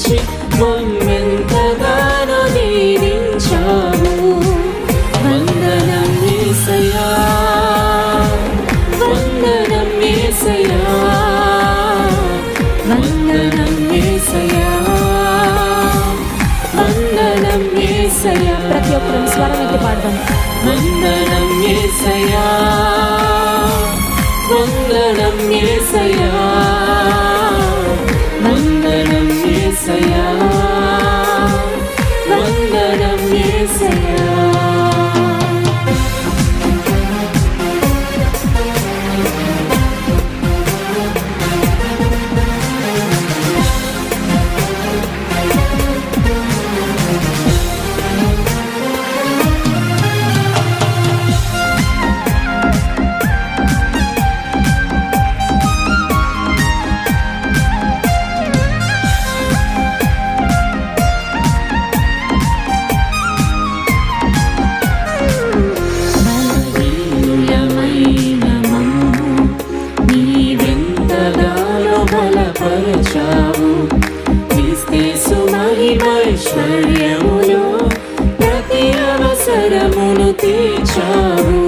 హెచ్చించి మమ్మెంతగానో దీవించావు వందనం యేసయ్యా వందనం యేసయ్యా వందనం యేసయ్యా వందనం యేసయ్యా ప్రతి ఒక్కరం స్వరం ఎత్తి పాడదాం. వందనం యేసయ్యా వందనం యేసయ్యా sayaw బలపరచావు క్రీస్తేసు మహిమైశ్వర్యములో ప్రతి అవసరమును తీర్చావు.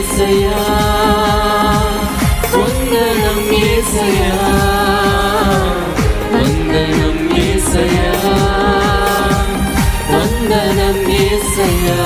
ఏసయా వందనం ఏసయా వందనం ఏసయా వందనం ఏసయా